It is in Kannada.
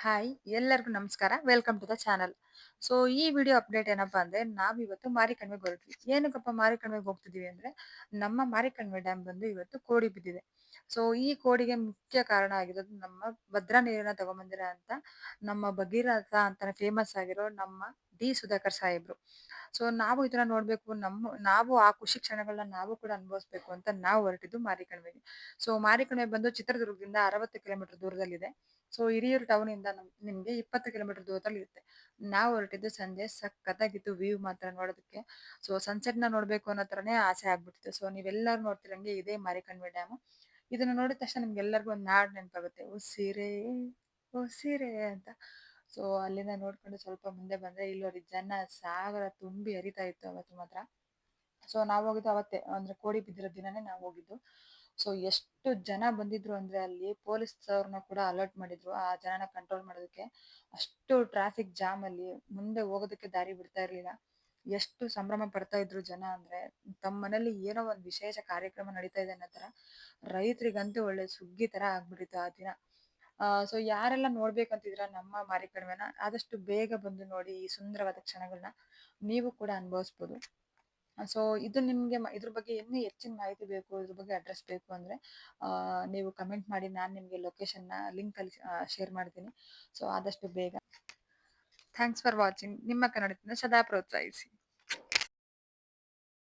ಹಾಯ್, ಎಲ್ಲರಿಗೂ ನಮಸ್ಕಾರ. Welcome to the channel so ಈ ವಿಡಿಯೋ ಅಪ್ಡೇಟ್ ಏನಪ್ಪಾ ಅಂದ್ರೆ ನಾವು ಇವತ್ತು ಮಾರಿಕಣಿವೆಗೆ ಹೊರಟ್ವಿ ಏನಕ್ಕಪ್ಪ ಮಾರಿಕಣ್ವೆಗೆ ಹೋಗ್ತಿದೀವಿ ಅಂದ್ರೆ, ನಮ್ಮ ಮಾರಿಕಣಿವೆ ಡ್ಯಾಮ್ ಬಂದು ಇವತ್ತು ಕೋಡಿ ಬಿದ್ದಿದೆ. ಸೊ ಈ ಕೋಡಿಗೆ ಮುಖ್ಯ ಕಾರಣ ಆಗಿರೋದು ನಮ್ಮ ಭದ್ರಾ ನೀರನ್ನ ತಗೊಂಬಂದಿರ ಅಂತ, ನಮ್ಮ ಭಗೀರಥ ಅಂತ ಫೇಮಸ್ ಆಗಿರೋ ನಮ್ಮ ಡಿ ಸುಧಾಕರ್ ಸಾಹೇಬ್ರು. ಸೊ ನಾವು ಇದನ್ನ ನೋಡ್ಬೇಕು, ನಮ್ಮ, ನಾವು ಆ ಖುಷಿ ಕ್ಷಣಗಳನ್ನ ನಾವು ಕೂಡ ಅನುಭವಿಸ್ಬೇಕು ಅಂತ ನಾವು ಹೊರಟಿದ್ದು ಮಾರಿಕಣಿವೆಗೆ ಸೊ ಮಾರಿಕಣಿವೆ ಬಂದು ಚಿತ್ರದುರ್ಗದಿಂದ ಅರವತ್ತು ಕಿಲೋಮೀಟರ್ ದೂರದಲ್ಲಿದೆ. ಸೊ ಹಿರಿಯೂರು ಟೌನ್ ಇಂದ ನಮ್, ನಿಮ್ಗೆ ಇಪ್ಪತ್ತು ಕಿಲೋಮೀಟರ್ ದೂರದಲ್ಲಿ ಇರುತ್ತೆ ನಾವು ಹೊರಟಿದ್ದು ಸಂಜೆ ಸಖತ್ತಾಗಿತ್ತು ವ್ಯೂ ಮಾತ್ರ ನೋಡೋದಕ್ಕೆ. ಸೊ ಸನ್ಸೆಟ್ನ ನೋಡ್ಬೇಕು ಅನ್ನೋ ತರನೇ ಆಸೆ ಆಗ್ಬಿಟ್ಟಿತ್ತು. ಸೊ ನೀವೆಲ್ಲರೂ ನೋಡ್ತಿರಂಗೆ ಇದೇ ಮಾರಿಕಣಿವೆ ಡ್ಯಾಮ್ ಇದನ್ನ ನೋಡಿದ ತಕ್ಷಣ ನಿಮ್ಗೆಲ್ಲರಿಗೂ ಒಂದು ನಾಡ್ ನೆನಪಾಗುತ್ತೆ. ಉಸಿರೇ ಉಸಿರೇ ಅಂತ. ಸೊ ಅಲ್ಲಿಂದ ನೋಡ್ಕೊಂಡು ಸ್ವಲ್ಪ ಮುಂದೆ ಬಂದ್ರೆ ಇಲ್ಲಿ ನೋಡಿ ಜನ ಸಾಗರ ತುಂಬಿ ಹರಿತಾ ಇತ್ತು ಅವತ್ತು ಮಾತ್ರ. ಸೊ ನಾವು ಹೋಗಿದ್ದು ಅವತ್ತೇ, ಅಂದ್ರೆ ಕೋಡಿ ಬಿದ್ದಿರೋ ದಿನನೇ ನಾವು ಹೋಗಿದ್ದು. ಸೊ ಎಷ್ಟು ಜನ ಬಂದಿದ್ರು ಅಂದ್ರೆ ಅಲ್ಲಿ ಪೊಲೀಸ್ ಅವ್ರನ್ನ ಕೂಡ ಅಲರ್ಟ್ ಮಾಡಿದ್ರು, ಆ ಜನನ ಕಂಟ್ರೋಲ್ ಮಾಡೋದಕ್ಕೆ. ಅಷ್ಟು ಟ್ರಾಫಿಕ್ ಜಾಮ್ ಅಲ್ಲಿ ಮುಂದೆ ಹೋಗೋದಕ್ಕೆ ದಾರಿ ಬಿಡ್ತಾ ಇರ್ಲಿಲ್ಲ. ಎಷ್ಟು ಸಂಭ್ರಮ ಪಡ್ತಾ ಇದ್ರು ಜನ ಅಂದ್ರೆ ತಮ್ಮ ಮನೇಲಿ ಏನೋ ಒಂದು ವಿಶೇಷ ಕಾರ್ಯಕ್ರಮ ನಡೀತಾ ಇದೆ ಅನ್ನೋ ತರ ರೈತರಿಗಂತೂ ಒಳ್ಳೆ ಸುಗ್ಗಿ ತರ ಆಗ್ಬಿಟ್ಟಿತ್ತು ಆ ದಿನ. ಸೊ ಯಾರೆಲ್ಲ ನೋಡ್ಬೇಕಂತಿದ್ರ ನಮ್ಮ ಮಾರಿಕಣಿವೆನ ಆದಷ್ಟು ಬೇಗ ಬಂದು ನೋಡಿ ಈ ಸುಂದರವಾದ ಕ್ಷಣಗಳನ್ನ ನೀವು ಕೂಡ ಅನುಭವಿಸ್ಬೋದು. ಸೊ ಇದು ನಿಮ್ಗೆ ಇದ್ರ ಬಗ್ಗೆ ಇನ್ನು ಹೆಚ್ಚಿನ ಮಾಹಿತಿ ಬೇಕು, ಇದ್ರ ಬಗ್ಗೆ ಅಡ್ರೆಸ್ ಬೇಕು ಅಂದ್ರೆ ನೀವು ಕಮೆಂಟ್ ಮಾಡಿ ನಾನು ನಿಮ್ಗೆ ಲೊಕೇಶನ್ನ ಲಿಂಕ್ ಅಲ್ಲಿ ಶೇರ್ ಮಾಡ್ತೀನಿ. ಸೊ ಆದಷ್ಟು ಬೇಗ. ಥ್ಯಾಂಕ್ಸ್ ಫಾರ್ ವಾಚಿಂಗ್ ನಿಮ್ಮ ಕನ್ನಡದಿಂದ ಸದಾ ಪ್ರೋತ್ಸಾಹಿಸಿ.